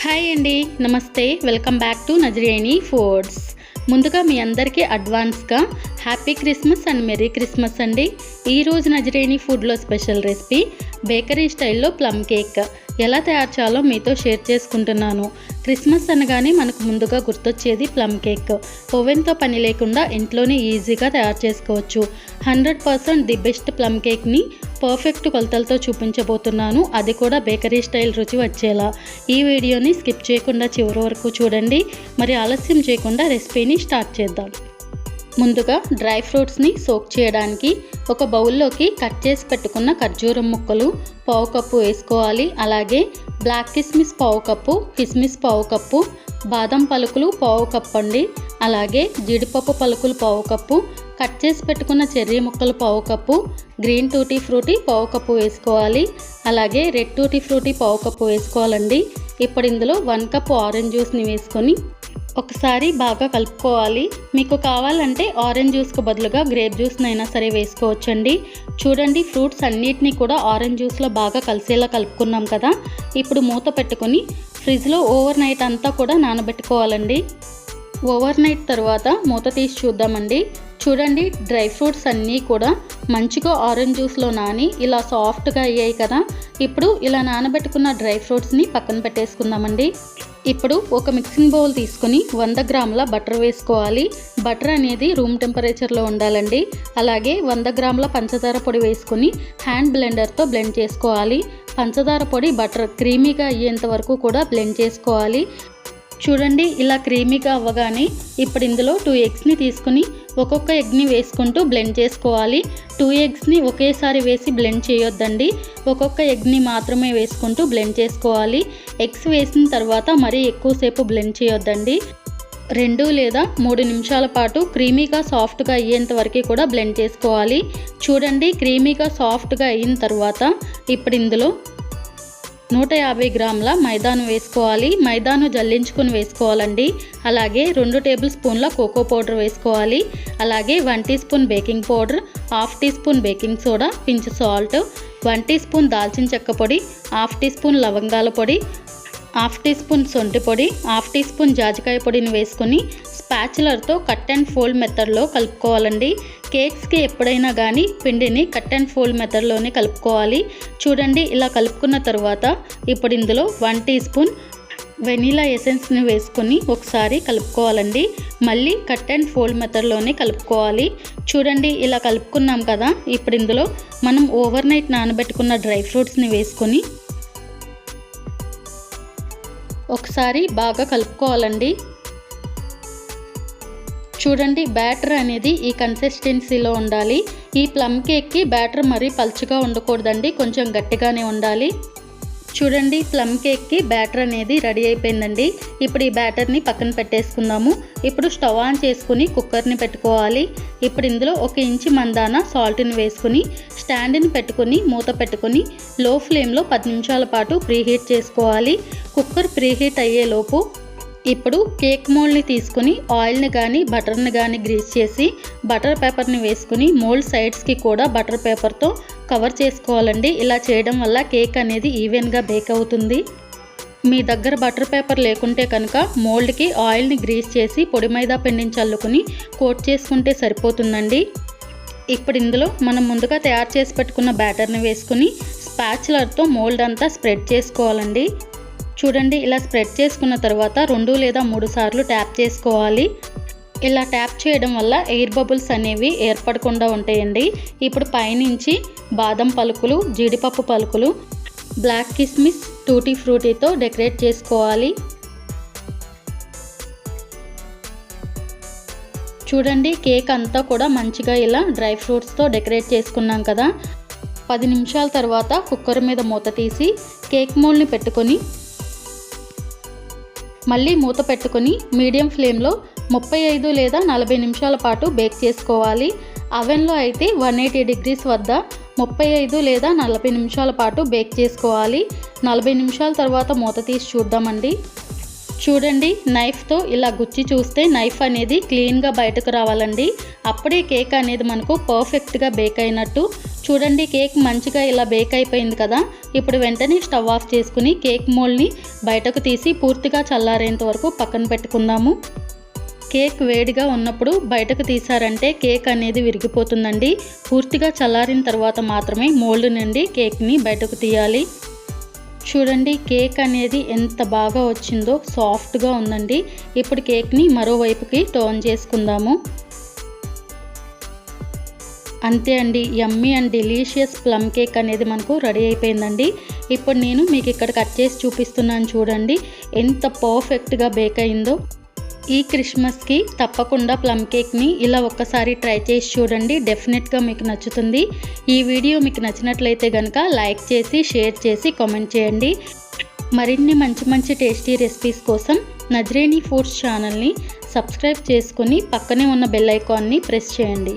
Hi అండి నమస్తే welcome back to Nazareni foods ముందుగా మీ అందరికీ అడ్వాన్స్గా happy Christmas and merry Christmas అండి. ఈరోజు నజరేణి ఫుడ్లో స్పెషల్ రెసిపీ బేకరీ స్టైల్లో ప్లమ్ కేక్ ఎలా తయారు చేయాలో మీతో షేర్ చేసుకుంటున్నాను. క్రిస్మస్ అనగానే మనకు ముందుగా గుర్తొచ్చేది ప్లమ్ కేక్ ఓవెన్తో పని లేకుండా ఇంట్లోనే ఈజీగా తయారు చేసుకోవచ్చు. Hundred percent the best plum కేక్ని పర్ఫెక్ట్ కొలతలతో చూపించబోతున్నాను. అది కూడా బేకరీ స్టైల్ రుచి వచ్చేలా. ఈ వీడియోని స్కిప్ చేయకుండా చివరి వరకు చూడండి. మరి ఆలస్యం చేయకుండా రెసిపీని స్టార్ట్ చేద్దాం. ముందుగా డ్రై ఫ్రూట్స్ని సోక్ చేయడానికి ఒక బౌల్లోకి కట్ చేసి పెట్టుకున్న ఖర్జూరం ముక్కలు పావు కప్పు వేసుకోవాలి. అలాగే బ్లాక్ కిస్మిస్ పావు కప్పు కిస్మిస్ పావు కప్పు బాదం పలుకులు పావు కప్పు అండి. అలాగే జీడిపప్పు పలుకులు పావు కప్పు కట్ చేసి పెట్టుకున్న చెర్రీ ముక్కలు పావు కప్పు గ్రీన్ టూటీ ఫ్రూటీ పావు కప్పు వేసుకోవాలి. అలాగే రెడ్ టూటీ ఫ్రూటీ పావు కప్పు వేసుకోవాలండి. ఇప్పుడు ఇందులో వన్ కప్ ఆరెంజ్ జ్యూస్ని వేసుకొని ఒకసారి బాగా కలుపుకోవాలి. మీకు కావాలంటే ఆరెంజ్ జ్యూస్కు బదులుగా గ్రేప్ జ్యూస్నైనా సరే వేసుకోవచ్చండి. చూడండి ఫ్రూట్స్ అన్నిటినీ కూడా ఆరెంజ్ జ్యూస్లో బాగా కలిసేలా కలుపుకున్నాం కదా. ఇప్పుడు మూత పెట్టుకొని ఫ్రిడ్జ్లో ఓవర్ నైట్ అంతా కూడా నానబెట్టుకోవాలండి. ఓవర్ నైట్ తర్వాత మూత తీసి చూద్దామండి. చూడండి డ్రై ఫ్రూట్స్ అన్నీ కూడా మంచిగా ఆరెంజ్ జ్యూస్లో నాని ఇలా సాఫ్ట్గా అయ్యాయి కదా. ఇప్పుడు ఇలా నానబెట్టుకున్న డ్రై ఫ్రూట్స్ని పక్కన పెట్టేసుకుందామండి. ఇప్పుడు ఒక మిక్సింగ్ బౌల్ తీసుకొని వంద గ్రాముల బటర్ వేసుకోవాలి. బటర్ అనేది రూమ్ టెంపరేచర్లో ఉండాలండి. అలాగే వంద గ్రాముల పంచదార పొడి వేసుకొని హ్యాండ్ బ్లెండర్తో బ్లెండ్ చేసుకోవాలి. పంచదార పొడి బటర్ క్రీమీగా అయ్యేంత వరకు కూడా బ్లెండ్ చేసుకోవాలి. చూడండి ఇలా క్రీమీగా అవ్వగానే ఇప్పుడు ఇందులో టూ ఎగ్స్ని తీసుకుని ఒక్కొక్క ఎగ్ని వేసుకుంటూ బ్లెండ్ చేసుకోవాలి. టూ ఎగ్స్ని ఒకేసారి వేసి బ్లెండ్ చేయొద్దండి. ఒక్కొక్క ఎగ్ని మాత్రమే వేసుకుంటూ బ్లెండ్ చేసుకోవాలి. ఎగ్స్ వేసిన తర్వాత మరీ ఎక్కువసేపు బ్లెండ్ చేయొద్దండి. రెండు లేదా మూడు నిమిషాల పాటు క్రీమీగా సాఫ్ట్గా అయ్యేంత వరకు కూడా బ్లెండ్ చేసుకోవాలి. చూడండి క్రీమీగా సాఫ్ట్గా అయిన తర్వాత ఇప్పుడు ఇందులో నూట యాభై గ్రాముల మైదాను వేసుకోవాలి. మైదాను జల్లించుకుని వేసుకోవాలండి. అలాగే రెండు టేబుల్ స్పూన్ల కోకో పౌడర్ వేసుకోవాలి. అలాగే one teaspoon baking powder half teaspoon baking soda pinch salt one teaspoon దాల్చిన చెక్క పొడి హాఫ్ టీ స్పూన్ లవంగాల పొడి హాఫ్ టీ స్పూన్ సొంటి పొడి హాఫ్ టీ స్పూన్ జాజికాయ పొడిని వేసుకొని స్పాచులర్తో కట్ అండ్ ఫోల్డ్ మెథడ్లో కలుపుకోవాలండి. కేక్స్కి ఎప్పుడైనా కానీ పిండిని కట్ అండ్ ఫోల్డ్ మెథడ్లోనే కలుపుకోవాలి. చూడండి ఇలా కలుపుకున్న తర్వాత ఇప్పుడు ఇందులో వన్ టీ స్పూన్ వెనీలా ఎసెన్స్ని వేసుకొని ఒకసారి కలుపుకోవాలండి. మళ్ళీ కట్ అండ్ ఫోల్డ్ మెథడ్లోనే కలుపుకోవాలి. చూడండి ఇలా కలుపుకున్నాం కదా ఇప్పుడు ఇందులో మనం ఓవర్ నైట్ నానబెట్టుకున్న డ్రై ఫ్రూట్స్ని వేసుకొని ఒకసారి బాగా కలుపుకోవాలండి. చూడండి బ్యాటర్ అనేది ఈ కన్సిస్టెన్సీలో ఉండాలి. ఈ ప్లమ్ కేక్కి బ్యాటర్ మరీ పలుచగా ఉండకూడదండి కొంచెం గట్టిగానే ఉండాలి. చూడండి ప్లమ్ కేక్కి బ్యాటర్ అనేది రెడీ అయిపోయిందండి. ఇప్పుడు ఈ బ్యాటర్ని పక్కన పెట్టేసుకుందాము. ఇప్పుడు స్టవ్ ఆన్ చేసుకుని కుక్కర్ని పెట్టుకోవాలి. ఇప్పుడు ఇందులో ఒక ఇంచి మందాన సాల్ట్ని వేసుకుని స్టాండ్ని పెట్టుకొని మూత పెట్టుకొని లో ఫ్లేమ్లో పది నిమిషాల పాటు ప్రీహీట్ చేసుకోవాలి. కుక్కర్ ప్రీహీట్ అయ్యేలోపు ఇప్పుడు కేక్ మోల్డ్ని తీసుకుని ఆయిల్ని కానీ బటర్ని కానీ గ్రీస్ చేసి బటర్ పేపర్ని వేసుకుని మోల్డ్ సైడ్స్కి కూడా బటర్ పేపర్తో కవర్ చేసుకోవాలండి. ఇలా చేయడం వల్ల కేక్ అనేది ఈవెన్గా బేక్ అవుతుంది. మీ దగ్గర బటర్ పేపర్ లేకుంటే కనుక మోల్డ్కి ఆయిల్ని గ్రీస్ చేసి పొడి మైదా పిండిని చల్లుకుని కోట్ చేసుకుంటే సరిపోతుందండి. ఇప్పుడు ఇందులో మనం ముందుగా తయారు చేసి పెట్టుకున్న బ్యాటర్ని వేసుకుని స్పాచులర్తో మోల్డ్ అంతా స్ప్రెడ్ చేసుకోవాలండి. చూడండి ఇలా స్ప్రెడ్ చేసుకున్న తర్వాత రెండు లేదా మూడు సార్లు ట్యాప్ చేసుకోవాలి. ఇలా ట్యాప్ చేయడం వల్ల ఎయిర్ బబుల్స్ అనేవి ఏర్పడకుండా ఉంటాయండి. ఇప్పుడు పైనుంచి బాదం పలుకులు జీడిపప్పు పలుకులు బ్లాక్ కిస్మిస్ టూటీ ఫ్రూటీతో డెకరేట్ చేసుకోవాలి. చూడండి కేక్ అంతా కూడా మంచిగా ఇలా డ్రై ఫ్రూట్స్తో డెకరేట్ చేసుకున్నాం కదా. పది నిమిషాల తర్వాత కుక్కర్ మీద మూత తీసి కేక్ మోల్ని పెట్టుకొని మళ్ళీ మూత పెట్టుకొని మీడియం ఫ్లేమ్లో ముప్పై ఐదు లేదా నలభై నిమిషాల పాటు బేక్ చేసుకోవాలి. అవెన్లో అయితే వన్ ఎయిటీ డిగ్రీస్ వద్ద ముప్పై ఐదు లేదా నలభై నిమిషాల పాటు బేక్ చేసుకోవాలి. నలభై నిమిషాల తర్వాత మూత తీసి చూద్దామండి. చూడండి నైఫ్తో ఇలా గుచ్చి చూస్తే నైఫ్ అనేది క్లీన్గా బయటకు రావాలండి. అప్పుడే కేక్ అనేది మనకు పర్ఫెక్ట్గా బేక్ అయినట్టు. చూడండి కేక్ మంచిగా ఇలా బేక్ అయిపోయింది కదా. ఇప్పుడు వెంటనే స్టవ్ ఆఫ్ చేసుకుని కేక్ మోల్డ్ని బయటకు తీసి పూర్తిగా చల్లారేంత వరకు పక్కన పెట్టుకుందాము. కేక్ వేడిగా ఉన్నప్పుడు బయటకు తీసారంటే కేక్ అనేది విరిగిపోతుందండి. పూర్తిగా చల్లారిన తర్వాత మాత్రమే మోల్డ్ నుండి కేక్ని బయటకు తీయాలి. చూడండి కేక్ అనేది ఎంత బాగా వచ్చిందో సాఫ్ట్గా ఉందండి. ఇప్పుడు కేక్ని మరోవైపుకి టర్న్ చేసుకుందాము. అంతే అండి yummy and delicious plum cake అనేది మనకు రెడీ అయిపోయిందండి. ఇప్పుడు నేను మీకు ఇక్కడ కట్ చేసి చూపిస్తున్నాను చూడండి ఎంత పర్ఫెక్ట్గా బేక్ అయిందో. ఈ క్రిస్మస్కి తప్పకుండా ప్లమ్ కేక్ని ఇలా ఒక్కసారి ట్రై చేసి చూడండి. డెఫినెట్గా మీకు నచ్చుతుంది. ఈ వీడియో మీకు నచ్చినట్లయితే కనుక లైక్ చేసి షేర్ చేసి కామెంట్ చేయండి. మరిన్ని మంచి మంచి టేస్టీ రెసిపీస్ కోసం నజరేణి ఫుడ్స్ ఛానల్ని సబ్స్క్రైబ్ చేసుకుని పక్కనే ఉన్న బెల్ ఐకాన్ని ప్రెస్ చేయండి.